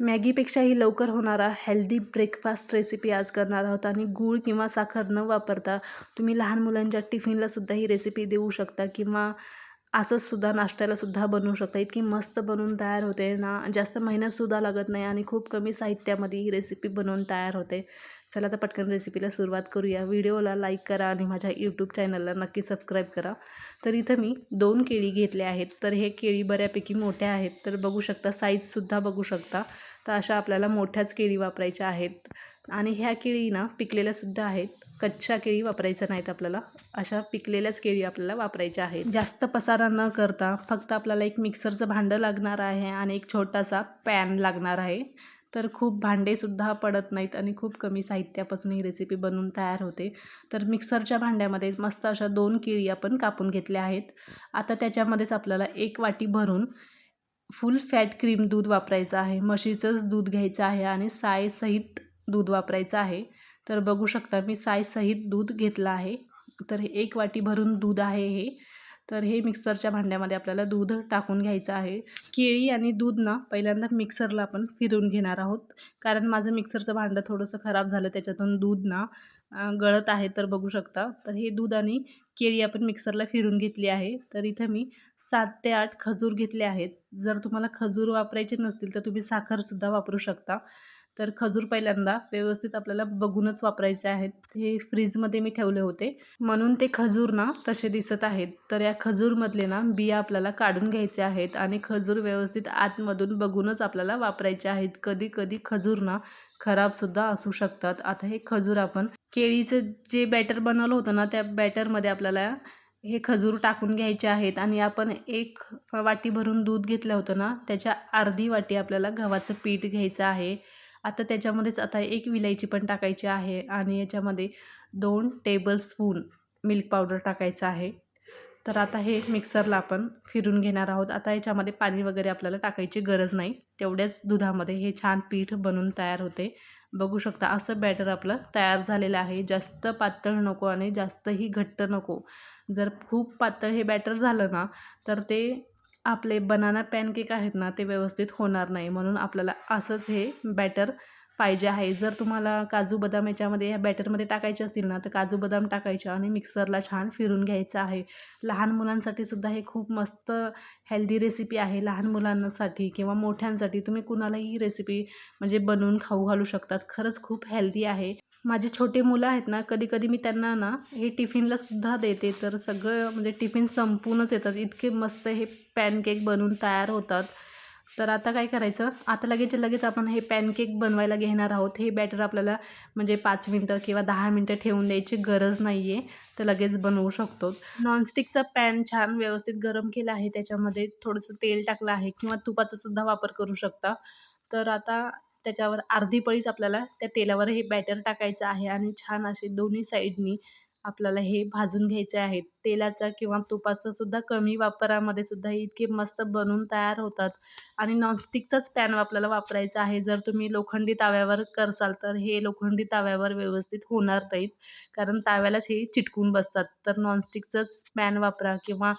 मॅगीपेक्षाही लवकर होणारा healthy breakfast recipe आज करणार आहोत आणि गूळ किंवा साखर न वापरता तुम्ही लहान मुलांच्या टिफिनलासुद्धा ही रेसिपी देऊ शकता किंवा असंसुद्धा नाश्त्यालासुद्धा बनवू शकता. इतकी मस्त बनवून तयार होते ना. जास्त मेहनतसुद्धा लागत नाही आणि खूप कमी साहित्यामध्ये ही रेसिपी बनवून तयार होते. चला तर पटकन रेसिपीला सुरुवात करूया. व्हिडिओला लाईक करा आणि माझ्या यूट्यूब चॅनलला नक्की सबस्क्राईब करा. तर इथं मी दोन केळी घेतले आहेत. तर हे केळी बऱ्यापैकी मोठ्या आहेत. तर बघू शकता साईजसुद्धा बघू शकता. तर अशा आपल्याला मोठ्याच केळी वापरायच्या आहेत. आणि ह्या केळी ना पिकलेल्यासुद्धा आहेत. कच्च्या केळी वापरायच्या नाहीत आपल्याला. अशा पिकलेल्याच केळी आपल्याला वापरायच्या आहेत. जास्त पसारा न करता फक्त आपल्याला एक मिक्सरचं भांडं लागणार आहे आणि एक छोटासा पॅन लागणार आहे. तर खूप भांडेसुद्धा पडत नाहीत आणि खूप कमी साहित्यापासून ही रेसिपी बनवून तयार होते. तर मिक्सरच्या भांड्यामध्ये मस्त अशा दोन केळी आपण कापून घेतल्या आहेत. आता त्याच्यामध्येच आपल्याला एक वाटी भरून फुल फॅट क्रीम दूध वापरायचं आहे म्हशीचंच दूध घ्यायचं आहे आणि सायसहित दूध वापरायचं आहे. तर बघू शकता मी सायसहित दूध घेतलं आहे. तर हे एक वाटी भरून दूध आहे हे. तर हे मिक्सरच्या भांड्यामध्ये आपल्याला दूध टाकून घ्यायचं आहे. केळी आणि दूध ना पहिल्यांदा मिक्सरला आपण फिरून घेणार आहोत. कारण माझं मिक्सरचं भांडं थोडंसं खराब झालं त्याच्यातून दूध ना गळत आहे तर बघू शकता. तर हे दूध आणि केळी आपण मिक्सरला फिरून घेतली आहे. तर इथं मी सात ते आठ खजूर घेतले आहेत. जर तुम्हाला खजूर वापरायचे नसतील तर तुम्ही साखरसुद्धा वापरू शकता. तर खजूर पहिल्यांदा व्यवस्थित आपल्याला बघूनच वापरायचे आहेत. हे फ्रीजमध्ये मी ठेवले होते. म्हणून ते खजूर ना तसे दिसत आहेत. तर या खजूरमधले ना बिया आपल्याला काढून घ्यायचे आहेत आणि खजूर व्यवस्थित आतमधून बघूनच आपल्याला वापरायचे आहेत. कधी कधी खजूर ना खराबसुद्धा असू शकतात. आता हे खजूर आपण केळीचं जे बॅटर बनवलं होतं ना त्या बॅटरमध्ये आपल्याला हे खजूर टाकून घ्यायचे आहेत आणि आपण एक वाटी भरून दूध घेतलं होतं ना त्याच्या अर्धी वाटी आपल्याला गव्हाचं पीठ घ्यायचं आहे. आता त्याच्यामध्येच आता एक विलायची पण टाकायची आहे आणि याच्यामध्ये दोन टेबलस्पून मिल्क पावडर टाकायचं आहे. तर आता हे मिक्सरला आपण फिरून घेणार आहोत. आता याच्यामध्ये पाणी वगैरे आपल्याला टाकायची गरज नाही. तेवढ्याच दुधामध्ये हे छान पीठ बनून तयार होते. बघू शकता असं बॅटर आपलं तयार झालेलं आहे. जास्त पातळ नको आणि जास्तही घट्ट नको. जर खूप पातळ हे बॅटर झालं ना तर ते आपले बनाना पॅनकेक आहेत ना ते व्यवस्थित होणार नाही. म्हणून आपल्याला असंच हे बॅटर पाहिजे आहे. जर तुम्हाला काजू बदाम याच्यामध्ये ह्या बॅटरमध्ये टाकायचे असतील ना तर काजू बदाम टाकायचे आणि मिक्सरला छान फिरून घ्यायचं आहे. लहान मुलांसाठी सुद्धा हे खूप मस्त हेल्दी रेसिपी आहे. लहान मुलांसाठी किंवा मोठ्यांसाठी तुम्ही कुणालाही रेसिपी म्हणजे बनवून खाऊ घालू शकतात. खरंच खूप हेल्दी आहे. माझे छोटे मुलं आहेत ना कधी कधी मी त्यांना ना हे टिफिनला सुद्धा देते. तर सगळं म्हणजे टिफिन संपूनच येतात. इतके मस्त हे पॅनकेक बनवून तयार होतात. तर आता काय करायचं? आता लगेच लगेच आपण हे पॅनकेक बनवायला घेणार आहोत. हे बॅटर आपल्याला म्हणजे पाच मिनटं किंवा दहा मिनटं ठेवून द्यायची गरज नाही आहे तर लगेच बनवू शकतो. नॉनस्टिकचा पॅन छान व्यवस्थित गरम केला आहे. त्याच्यामध्ये थोडंसं तेल टाकलं आहे किंवा तुपाचा सुद्धा वापर करू शकता. तर आता त्याच्यावर अर्धी पळीच आपल्याला त्या तेलावर हे बॅटर टाकायचं आहे आणि छान असे दोन्ही साईडनी आपल्याला हे भाजून घ्यायचे आहेत. तेलाचा किंवा तुपाचा सुद्धा कमी वापरामध्ये सुद्धा इतके मस्त बनून तयार होतात. आणि नॉनस्टिकचाच पॅन आपल्याला वापरायचा आहे. जर तुम्ही लोखंडी ताव्यावर करसाल तर हे लोखंडी ताव्यावर व्यवस्थित होणार नाहीत. कारण ताव्यालाच हे चिटकून बसतात. तर नॉनस्टिकचंच पॅन वापरा किंवा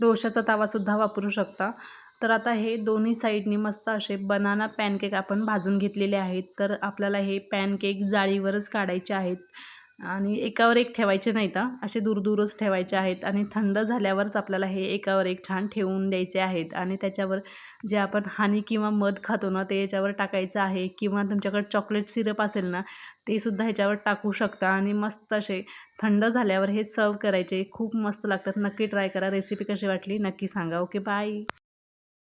डोशाचा तावासुद्धा वापरू शकता. तर आता हे दोन्ही साईडनी मस्त असे बनाना पॅनकेक आपण भाजून घेतलेले आहेत. तर आपल्याला हे पॅनकेक जाळीवरच काढायचे आहेत. आणि एकावर एक ठेवायचे नाहीत असे दूरदूरच ठेवायचे आहेत आणि थंड झाल्यावरच आपल्याला हे एकावर एक छान ठेवून द्यायचे आहेत आणि त्याच्यावर जे आपण हानी किंवा मध खातो ना ते याच्यावर टाकायचं आहे किंवा तुमच्याकडे चॉकलेट सिरप असेल ना ते सुद्धा ह्याच्यावर टाकू शकता आणि मस्त असे थंड झाल्यावर हे सर्व करायचे. खूप मस्त लागतात. नक्की ट्राय करा. रेसिपी कशी वाटली नक्की सांगा. Okay bye.